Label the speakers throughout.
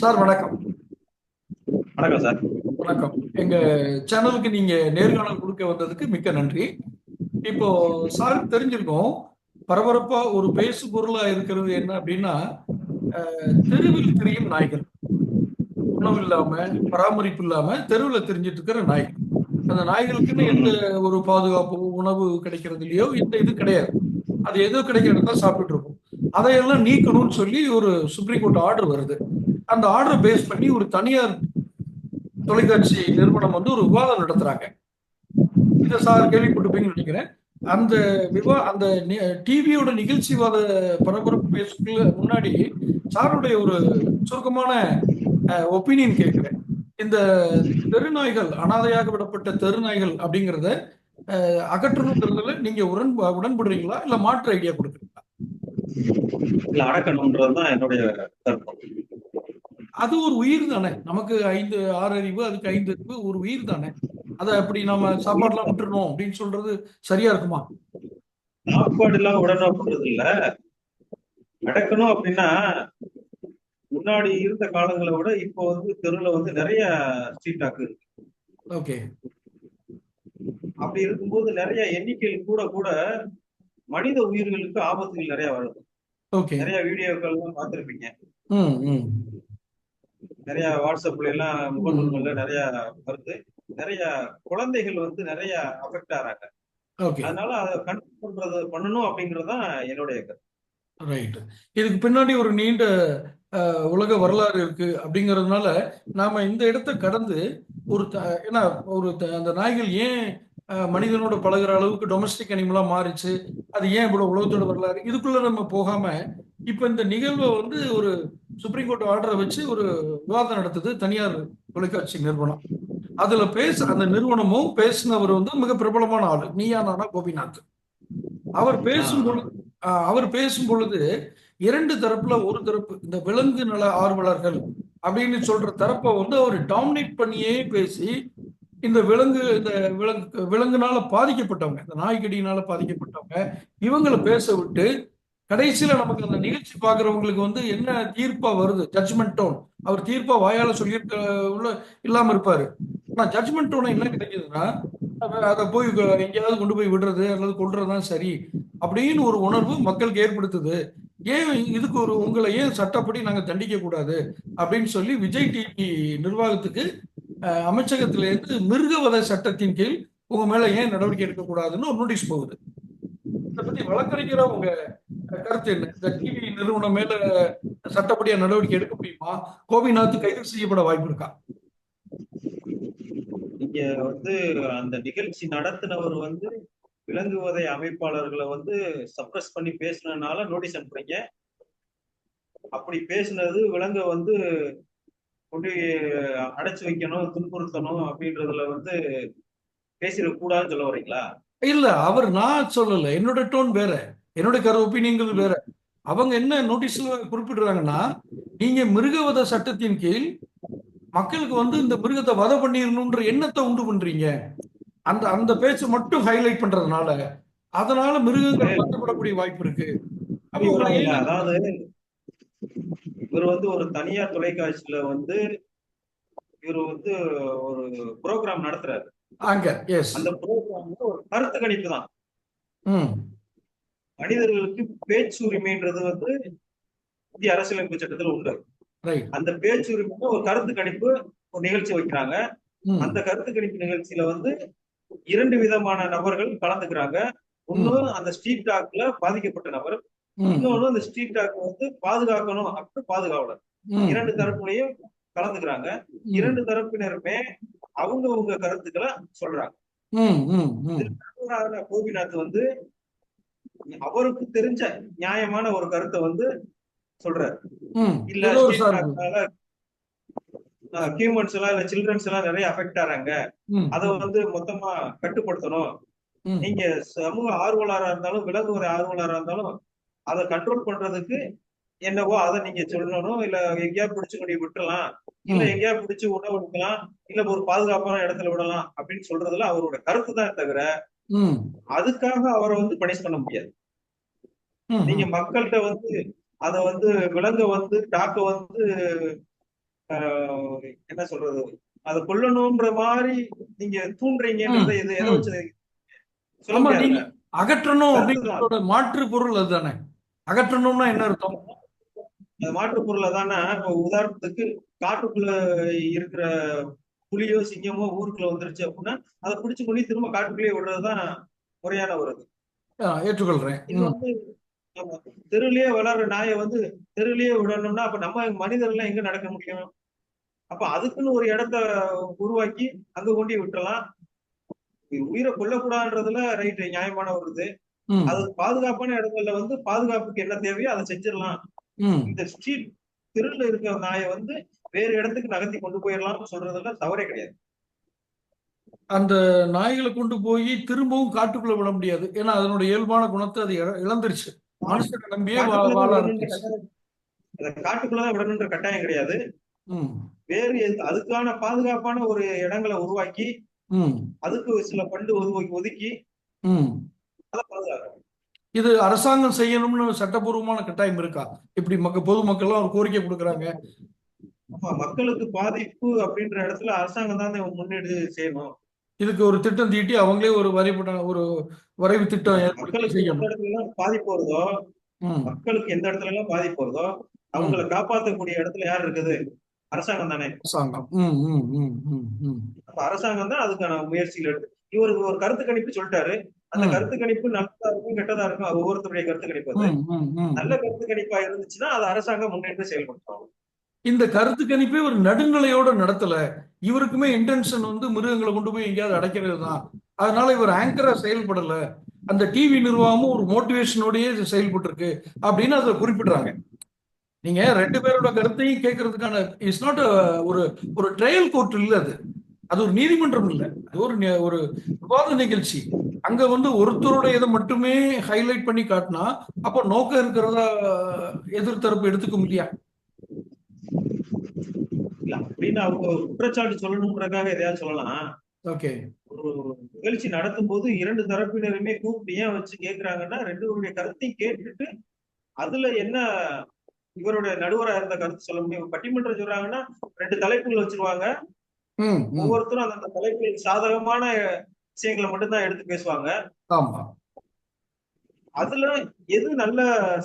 Speaker 1: Sir வணக்கம்.
Speaker 2: வணக்கம் sir.
Speaker 1: வணக்கம். எங்க சேனலுக்கு நீங்க நேர்காணல் கொடுக்க வந்ததுக்கு மிக்க நன்றி. இப்போ சார் தெரிஞ்சிருக்கோம். பரபரப்பா ஒரு பேசு பொருளா இருக்கிறது என்ன அப்படின்னா தெருவில் திரியும் நாய்கள். உணவு இல்லாம பராமரிப்பு இல்லாம தெருவில் தெரிஞ்சிட்டு இருக்கிற நாய்கள் அந்த நாய்களுக்குன்னு எந்த ஒரு பாதுகாப்பு உணவு கிடைக்கிறது இல்லையோ இந்த இது கிடையாது. அது எதோ கிடைக்கிறதா சாப்பிட்டு இருக்கும். அதையெல்லாம் நீக்கணும்னு சொல்லி ஒரு சுப்ரீம் கோர்ட் ஆர்டர் வருது. அந்த ஆர்டர் பேஸ் பண்ணி ஒரு தனியார் தொலைக்காட்சி நிறுவனம் வந்து ஒரு விவாதம் நடத்துறாங்க. இதை சார் கேள்விப்பட்டிருப்பீங்கன்னு நினைக்கிறேன். அந்த விவா அந்த டிவியோட நிகழ்ச்சிவாத பரபரப்பு பேசுக்குள்ள முன்னாடி சாருடைய ஒரு சுருக்கமான ஒப்பீனியன் கேட்கிறேன். இந்த தெருநாய்கள் அனாதையாக விடப்பட்ட தெருநாய்கள் அப்படிங்கிறத அகற்றணுங்கிறதுல நீங்க உடன் உடன்படுறீங்களா? இல்ல மாற்று ஐடியா கொடுக்குறீங்களா?
Speaker 2: இல்ல அடக்கணும்ன்றதுதான் என்னுடைய கருத்து.
Speaker 1: அது ஒரு உயிர் தானே? நமக்கு ஐந்து ஆறு அறிவு அதுக்கு ஐந்து அறிவு ஒரு உயிர் தானே? அதை அப்படி நம்ம சாப்பாடுலாம் விட்டுறணும் அப்படின்னு சொல்றது சரியா இருக்குமா?
Speaker 2: சாப்பாடு எல்லாம் உடனே இல்ல அடக்கணும் அப்படின்னா முன்னாடி இருந்த காலங்களை விட இப்போ வந்து தெருவுல வந்து நிறைய ஸ்ட்ரீட் டாக் இருக்கு.
Speaker 1: ஓகே.
Speaker 2: அப்படி இருக்கும்போது நிறைய எண்ணிக்கைகள் கூட கூட மனித உயிர்களுக்கு ஆபத்துகள் நிறைய வருது
Speaker 1: ஓகே.
Speaker 2: நிறைய வீடியோக்கள் பார்த்திருப்பீங்க. நிறைய வாட்ஸ்அப்ல எல்லாம் முகநூல்கள்ல நிறைய வருது. நிறைய குழந்தைகள் வந்து நிறைய அஃபெக்ட் ஆறாங்க.
Speaker 1: ஓகே
Speaker 2: அதனால அதை கண்ட்ரோல் பண்றது பண்ணணும் அப்படிங்கறதுதான் என்னுடைய கருத்து.
Speaker 1: ரைட் இதுக்கு பின்னாடி ஒரு நீண்ட உலக வரலாறு இருக்கு அப்படிங்கிறதுனால நாம இந்த இடத்தை கடந்து ஒரு ஏன்னா ஒரு அந்த நாய்கள் ஏன் மனிதனோட பழகுற அளவுக்கு டொமஸ்டிக் அனிமலா மாறிச்சு. அது ஏன் இவ்வளவு உலகத்தோட வரலாறு? இதுக்குள்ள நம்ம போகாம இப்ப இந்த நிகழ்வை வந்து ஒரு சுப்ரீம் கோர்ட் ஆர்டரை வச்சு ஒரு விவாதம் நடத்துது தனியார் தொலைக்காட்சி நிறுவனம். அதுல பேச அந்த நிறுவனமும் பேசினவர் வந்து மிக பிரபலமான ஆளு. நீயா நானா? கோபிநாத். அவர் பேசும் பொழுது அவர் பேசும் பொழுது இரண்டு தரப்புல ஒரு தரப்பு இந்த விலங்கு நல ஆர்வலர்கள் அப்படின்னு சொல்ற தரப்பை வந்து அவர் டாமினேட் பண்ணியே பேசி இந்த விலங்கு இந்த விலங்கு விலங்குனால பாதிக்கப்பட்டவங்க இந்த நாய்க்கடியினால பாதிக்கப்பட்டவங்க இவங்களை பேச விட்டு கடைசியில நமக்கு அந்த நிகழ்ச்சி பாக்குறவங்களுக்கு வந்து என்ன தீர்ப்பா வருது? ஜட்ஜ்மெண்ட் டோன் அவர் தீர்ப்பா வாயால சொல்லியிருக்க உள்ள இல்லாம இருப்பாரு. ஆனா ஜட்ஜ்மெண்ட் டோனை என்ன கிடைக்குதுன்னா அதை போய் எங்கேயாவது கொண்டு போய் விடுறது அல்லது கொள்றதுதான் சரி அப்படின்னு ஒரு உணர்வு மக்களுக்கு ஏற்படுத்துது. ஏன் இதுக்கு ஒரு உங்களை ஏன் சட்டப்படி நாங்க தண்டிக்க கூடாது அப்படின்னு சொல்லி விஜய் டிவி நிர்வாகத்துக்கு அமைச்சகத்திலிருந்து மிருகவத சட்டத்தின் கீழ் உங்க மேல ஏன் நடவடிக்கை எடுக்கக்கூடாதுன்னு ஒரு நோட்டீஸ் போகுது. இதை பத்தி வழக்கறிஞரா உங்க கருத்து என்ன? இந்த டிவி நிறுவனம் மேல சட்டப்படியா நடவடிக்கை எடுக்க முடியுமா? கோபிநாத் கைது செய்யப்பட வாய்ப்பு இருக்கா?
Speaker 2: இங்க வந்து அந்த நிகழ்ச்சி நடத்தினவர் வந்து விலங்குவதை அமைப்பாளர்களை வந்து சப்ரஸ் பண்ணி பேசுனதுனால நோட்டீஸ் அனுப்புறீங்க. அப்படி பேசினது விலங்கை வந்து கொண்டு அடைச்சு வைக்கணும் துன்புறுத்தணும் அப்படின்றதுல வந்து பேசிட கூடாதுன்னு சொல்ல வரீங்களா?
Speaker 1: இல்ல அவர் நான் சொல்லல. என்னோட டோன் வேற. என்னோட கரு ஒப்பீனியன்கள் வேற. அவங்க என்ன நோட்டீஸ்ல குறிப்பிடுறாங்கன்னா நீங்க மிருகவத சட்டத்தின் கீழ் மக்களுக்கு வந்து இந்த மிருகத்தை வதை பண்ணிடணும்ன்ற எண்ணத்தை உண்டு பண்றீங்க. அந்த அந்த பேச்சை மட்டும் ஹைலைட் பண்றதுனால அதனால மிருகங்கள் வருத்தப்படக்கூடிய வாய்ப்பு இருக்கு.
Speaker 2: அதாவது இவர் வந்து ஒரு தனியார் தொலைக்காட்சியில வந்து இவர் வந்து ஒரு ப்ரோக்ராம் நடத்துறாரு. அந்த ப்ரோக்ராம் ஒரு கருத்து கணிப்பு தான். மனிதர்களுக்கு பேச்சு உரிமைன்றது வந்து இந்திய அரசியலமைப்பு சட்டத்துல உண்டு. அந்த பேச்சு உரிமையில ஒரு கருத்து கணிப்பு ஒரு நிகழ்ச்சி வைக்கிறாங்க. அந்த கருத்து கணிப்பு நிகழ்ச்சியில வந்து இரண்டு விதமான நபர்கள் கலந்துக்கிறாங்க. ஒண்ணு அந்த ஸ்ட்ரீட் டாக்ல பாதிக்கப்பட்ட நபர் இன்னொன்னு அந்த ஸ்ட்ரீட் டாக் வந்து பாதுகாக்கணும் அப்படின்னு பாதுகாவலர்.
Speaker 1: ம்.
Speaker 2: இரண்டு தரப்புலையும் கலந்துக்கிறாங்க. இரண்டு தரப்பினருமே அவங்க உங்க கருத்துக்களை சொல்றாங்க. கோபிநாத் வந்து அவருக்கு தெரிஞ்ச நியாயமான ஒரு கருத்தை வந்து சொல்றாரு. இல்ல ஹியூமன்ஸ் எல்லாம் இல்ல சில்ட்ரன்ஸ் எல்லாம் நிறைய அஃபெக்ட் ஆறாங்க. அதை வந்து மொத்தமா கட்டுப்படுத்தணும். நீங்க சமூக ஆர்வலரா இருந்தாலும் விலங்குவதை ஆர்வலரா இருந்தாலும் அதை கண்ட்ரோல் பண்றதுக்கு என்னவோ அதை நீங்க சொல்லணும். இல்ல எங்கேயா பிடிச்சு கொண்டு விட்டுறலாம். இல்ல எங்கேயா பிடிச்சு உணவு கொடுக்கலாம். இல்ல ஒரு பாதுகாப்பான இடத்துல விடலாம் அப்படின்னு சொல்றதுல அவரோட கருத்து தான் தவிர அதுக்காக அவரை வந்து பனிஷ் பண்ண முடியாது. நீங்க மக்கள்கிட்ட வந்து அத வந்து விலங்க வந்து டாக்க வந்து என்ன சொல்றது? அதை கொல்லணும்ன்ற மாதிரி நீங்க தூண்டுறீங்கன்றத இது எதை. வச்சு
Speaker 1: அகற்றணும் அப்படிங்கிறதோட மாற்று பொருள் அதுதானே. அகற்றணும்னா என்ன அர்த்தம்?
Speaker 2: மாற்று பொருளை தானே? இப்போ உதாரணத்துக்கு காட்டுக்குள்ள இருக்கிற புலியோ சிங்கமோ ஊருக்குள்ள வந்துருச்சு அப்படின்னா அதை பிடிச்சு பண்ணி திரும்ப காட்டுக்குள்ளேயே விடுறதுதான் முறையான.
Speaker 1: ஆ, ஏற்றுக்கொள்றேன்.
Speaker 2: தெருவுலயே வளர்ற நாயை வந்து தெருவுலயே விடணும்னா அப்ப நம்ம மனிதர்கள் எங்க நடக்க முடியும்? அப்ப அதுக்குன்னு ஒரு இடத்த உருவாக்கி அங்க கொண்டு விட்டுறலாம். உயிரை கொல்லக்கூடாதுன்றதுல ரைட் நியாயமான ஒரு இது. அது பாதுகாப்பான இடங்கள்ல வந்து பாதுகாப்புக்கு என்ன தேவையோ அதை செஞ்சிடலாம். இந்த ஸ்ட்ரீட் தெருல இருக்கிற நாயை வந்து வேறு இடத்துக்கு நகர்த்தி கொண்டு போயிடலாம்னு சொல்றதுல தவறே கிடையாது.
Speaker 1: அந்த நாய்களை கொண்டு போய் திரும்பவும் காட்டுக்குள்ள விட முடியாது. ஏன்னா அதனுடைய இயல்பான குணத்தை அது இழ- இழந்துருச்சு. மனுஷனை நம்பியே
Speaker 2: காட்டுக்குள்ளதான்
Speaker 1: வாழ ஆரம்பிச்சு
Speaker 2: கட்டாயம் அதை காட்டுக்குள்ளதான் விடணுன்ற கட்டாயம் கிடையாது. வேறு அதுக்கான பாதுகாப்பான ஒரு இடங்களை உருவாக்கி அதுக்கு சில பண்டு ஒதுக்கி
Speaker 1: இது அரசாங்கம் செய்யணும்னு சட்டபூர்வமான கட்டாயம் இருக்கா? இப்படி மக்க பொதுமக்கள்லாம் ஒரு கோரிக்கை கொடுக்குறாங்க.
Speaker 2: ஆமா மக்களுக்கு பாதிப்பு அப்படின்ற இடத்துல அரசாங்கம் தான் முன்னெடுத்து செய்யணும்.
Speaker 1: இதுக்கு ஒரு திட்டம் தீட்டி அவங்களே ஒரு வரைபட ஒரு வரைவு திட்டம்
Speaker 2: மக்களுக்கு எந்த இடத்துல எல்லாம் பாதிப்பு வருதோ மக்களுக்கு எந்த இடத்துல எல்லாம் பாதிப்பு வருதோ அவங்களை காப்பாற்றக்கூடிய இடத்துல யார் இருக்குது? அரசாங்கம் தானே.
Speaker 1: அரசாங்கம்.
Speaker 2: அரசாங்கம் தான் அதுக்கான முயற்சிகள் எடுத்து இவருக்கு ஒரு கருத்து கணிப்பு சொல்லிட்டாரு. அந்த. கருத்து கணிப்பு நல்லதா இருக்கும் கெட்டதா இருக்கும் அது ஒவ்வொருத்தருடைய கருத்து கணிப்பு அது. நல்ல கருத்து கணிப்பா இருந்துச்சுன்னா அது அரசாங்கம் முன்னெடுத்து செயல்படுத்தும்
Speaker 1: இந்த கருத்து கணிப்பே ஒரு நடுநிலையோட நடத்தல. இவருக்குமே இன்டென்ஷன் வந்து மிருகங்களை கொண்டு போய் எங்கேயாவது அடைக்கிறது தான் அதனால இவர் ஆங்கரா செயல்படல. அந்த டிவி நிர்வாகமும் ஒரு மோட்டிவேஷனோடயே செயல்பட்டு இருக்கு அப்படின்னு அதை குறிப்பிடுறாங்க. நீங்க ரெண்டு பேரோட கருத்தையும் கேட்கறதுக்கான இட்ஸ் நாட் ஒரு ஒரு ட்ரையல் கோர்ட் இல்ல அது. அது ஒரு நீதிமன்றம் இல்ல. அது ஒரு ஒரு விவாத நிகழ்ச்சி. அங்க வந்து ஒருத்தரோட இதை மட்டுமே ஹைலைட் பண்ணி காட்டினா அப்ப நோக்கம் இருக்கிறதா எதிர்த்தரப்பு எடுத்துக்க முடியா
Speaker 2: அப்படின்னு அவங்க குற்றச்சாட்டு சொல்லணுன்றக்காக எதையாவது சொல்லலாம்.
Speaker 1: ஓகே
Speaker 2: ஒரு நிகழ்ச்சி நடத்தும் போது இரண்டு தரப்பினருமே கூப்பிட்டு ஏன் வச்சு கேக்குறாங்கன்னா ரெண்டு பேருடைய கருத்தையும் கேட்டுட்டு அதுல என்ன இவருடைய நடுவரா இருந்த கருத்து சொல்ல முடியும்? பட்டிமன்றம் சொல்றாங்கன்னா ரெண்டு தலைப்புகள் வச்சிருவாங்க. ஒவ்வொருத்தரும் அந்த தலைப்பில் சாதகமான விஷயங்களை மட்டும்தான் எடுத்து பேசுவாங்க.
Speaker 1: ஆமா.
Speaker 2: அதுல எது நல்ல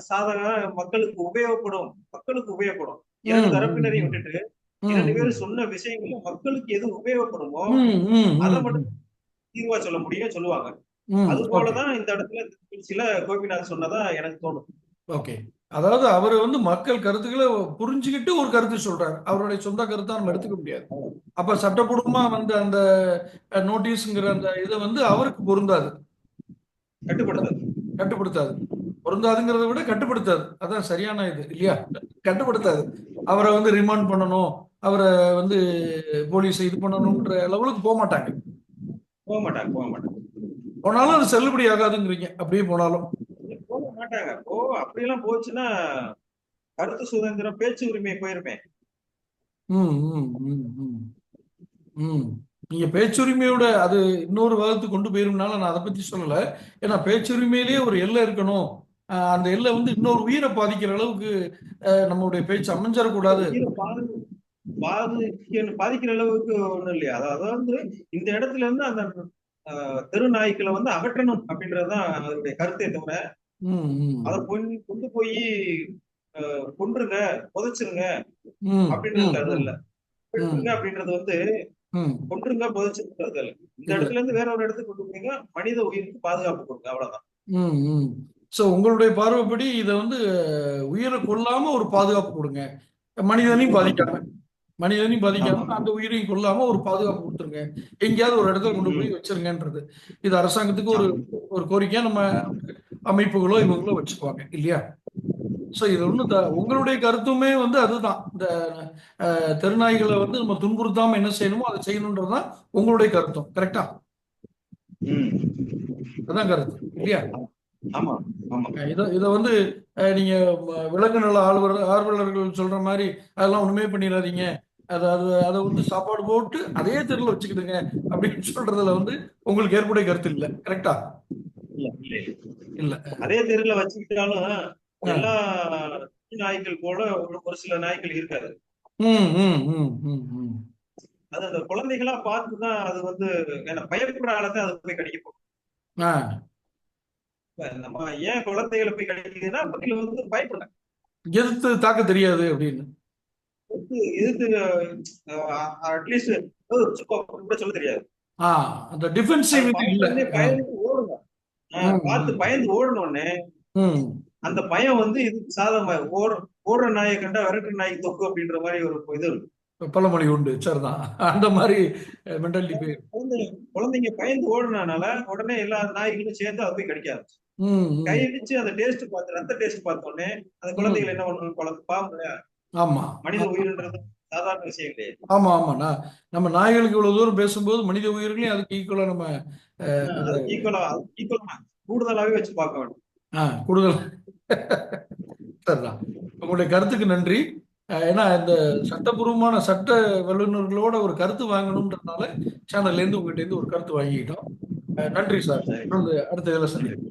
Speaker 2: சாதகம் மக்களுக்கு உபயோகப்படும். மக்களுக்கு உபயோகப்படும். இரண்டு தரப்பினரையும் விட்டுட்டு இரண்டு பேரும் சொன்ன விஷயங்கள்ல மக்களுக்கு எது உபயோகப்படுமோ அதை மட்டும் தீர்வா சொல்ல முடியும் சொல்லுவாங்க. அது போலதான் இந்த இடத்துல சில கோபிநாத் சொன்னதா எனக்கு தோணும்.
Speaker 1: ஓகே. அதாவது அவர் வந்து மக்கள் கருத்துக்களை புரிஞ்சுக்கிட்டு ஒரு கருத்து சொல்றாரு. அவருடைய சொந்த கருத்தா நம்ம எடுத்துக்க முடியாது. அப்ப சட்டப்பூர்வமா வந்த அந்த நோட்டீஸ்ங்கிற அந்த இதை வந்து அவருக்கு பொருந்தாது.
Speaker 2: கட்டுப்படுத்தாது.
Speaker 1: கட்டுப்படுத்தாது. பொருந்தாதுங்கிறத விட கட்டுப்படுத்தாது. அதான் சரியான இது இல்லையா? கட்டுப்படுத்தாது. அவரை வந்து ரிமாண்ட் பண்ணணும். அவரை வந்து போலீஸ் இது பண்ணணும்ன்ற லெவலுக்கு போக மாட்டாங்க.
Speaker 2: போக மாட்டாங்க போக மாட்டாங்க.
Speaker 1: போனாலும் அது செல்லுபடி ஆகாதுங்கிறீங்க. அப்படியே போனாலும்.
Speaker 2: போக மாட்டாங்க. ஓ அப்படியெல்லாம் போச்சுன்னா கருத்து சுதந்திரம் பேச்சு உரிமை போயிருமே.
Speaker 1: நீங்க பேச்சுரிமையோட அது இன்னொரு வகுத்து கொண்டு போயிரும்னால நான் அதை பத்தி சொல்லல. ஏன்னா பேச்சுரிமையிலேயே ஒரு எல்லை இருக்கணும். அந்த எல்லை வந்து இன்னொரு உயிரை பாதிக்கிற அளவுக்கு நம்மளுடைய பேச்சு அமைஞ்சிடக்கூடாது.
Speaker 2: பாதிக்கிற அளவுக்கு ஒண்ணும் இல்லையா. அதாவது வந்து இந்த இடத்துல இருந்து அந்த தெரு நாய்க்களை வந்து அகற்றணும் அப்படின்றதுதான் அதனுடைய கருத்தே தவிர அதை கொண்டு கொண்டு போய் கொன்றுங்க புதைச்சிருங்க அப்படின்றது இல்ல. கொன்றுங்க அப்படின்றது வந்து கொன்றுங்க புதைச்சிருக்கிறது இல்ல. இந்த இடத்துல இருந்து வேற ஒரு இடத்துக்கு கொண்டு போய்ங்க மனித உயிருக்கு பாதுகாப்பு கொடுங்க அவ்வளவுதான்.
Speaker 1: ஸோ உங்களுடைய பார்வைப்படி இதை வந்து உயிரை கொல்லாம ஒரு பாதுகாப்பு கொடுங்க. மனிதனையும் பாதிக்காம. மனிதனையும் பாதிக்காம அந்த உயிரையும் கொல்லாம ஒரு பாதுகாப்பு கொடுத்துருங்க. எங்கேயாவது ஒரு இடத்துல கொண்டு போய் வச்சிருங்கன்றது. இது அரசாங்கத்துக்கு ஒரு ஒரு கோரிக்கையா நம்ம அமைப்புகளோ இவங்களோ வச்சுக்குவாங்க இல்லையா? ஸோ இது ஒன்று உங்களுடைய கருத்துமே வந்து அதுதான். இந்த தெருநாய்களை வந்து நம்ம துன்புறுத்தாம என்ன செய்யணுமோ அதை செய்யணுன்றதுதான் உங்களுடைய கருத்தும் கரெக்டா. அதான் கருத்து இல்லையா? இதை இதை வந்து நீங்க விலங்கு நல ஆர்வலர் ஆர்வலர்கள் சொல்ற மாதிரி அதெல்லாம் ஒண்ணுமே பண்ணிடாதீங்க. அதாவது அதை வந்து சாப்பாடு போட்டு அதே தெருல வச்சுக்கிடுங்க அப்படின்னு சொல்றதுல வந்து உங்களுக்கு ஏற்புடைய கருத்து இல்லை கரெக்டா
Speaker 2: இல்ல, அதே தெருல வச்சுக்கிட்டாலும் எல்லா நாய்கள் போல ஒரு சில நாய்கள் இருக்காது. அது அந்த குழந்தைகளா பார்த்துதான் அது வந்து ஏன்னா பயப்படுற ஆளத்தை அது போய் கடிக்க போகும் நம்ம ஏன் குழந்தைகளை போய் கடிக்குதுன்னா பதில் வந்து பயப்படுறாங்க
Speaker 1: எதிர்த்து தாக்க தெரியாது அப்படின்னு.
Speaker 2: இதுக்கு அட்லீஸ்ட் கூட சொல்ல தெரியாது. பார்த்து பயந்து ஓடணும்னே அந்த பயம் வந்து இதுக்கு சாதமா ஓட ஓடுற நாயை கண்டா விரட்டுற நாய்க்கு தொக்கு அப்படின்ற மாதிரி ஒரு இது இருக்கு.
Speaker 1: பழமொழி உண்டு சரிதான். அந்த மாதிரி மென்டாலிட்டி போய்
Speaker 2: குழந்தைங்க குழந்தைங்க பயந்து ஓடுனனால உடனே எல்லா நாய்களும் சேர்ந்து அதை போய் கடிக்காது. கை அடிச்சு அந்த டேஸ்ட் பார்த்து ரத்த டேஸ்ட் பார்த்தோன்னே அந்த குழந்தைகள் என்ன பாவம் இல்லையா?
Speaker 1: ஆமா.
Speaker 2: மனித உயிரின்றது சாதாரண விஷயம் கிடையாது.
Speaker 1: ஆமா ஆமா. நான் நம்ம நாய்களுக்கு இவ்வளவு தூரம் பேசும்போது மனித உயிர்களையும் அதுக்கு ஈக்குவலா நம்ம
Speaker 2: ஈக்குவலா ஈக்குவலா கூடுதலாவே வச்சு பார்க்க வேண்டும்.
Speaker 1: ஆ கூடுதல். சரிதான் உங்களுடைய கருத்துக்கு நன்றி. ஏன்னா இந்த சட்டபூர்வமான சட்ட வல்லுநர்களோட ஒரு கருத்து வாங்கணுன்றதுனால சேனல்ல இருந்து உங்ககிட்ட இருந்து ஒரு கருத்து வாங்கிக்கிட்டோம். அஹ், நன்றி சார். அடுத்த இதில் சந்திப்போம்.